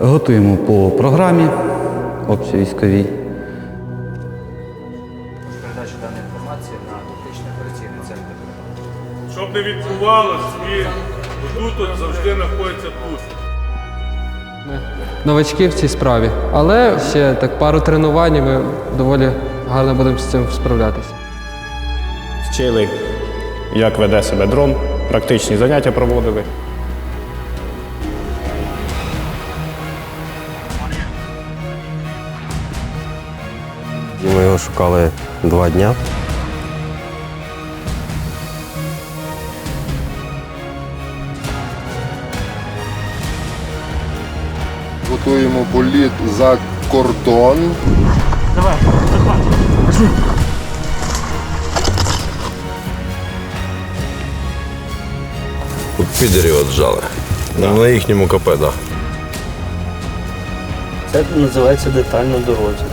Готуємо по програмі общовійськовій. передачу даної інформації на тактичний операційний центр. Щоб не відбувалось і тут завжди знаходиться тут. новачки в цій справі. Але ще так пару тренувань і ми доволі гарно будемо з цим справлятися. Вчили, як веде себе дрон, практичні заняття проводили. І ми його шукали два дня. Готуємо політ за кордон. Тут підерів отжали. На їхньому КП, так. Це називається детальна дорозі.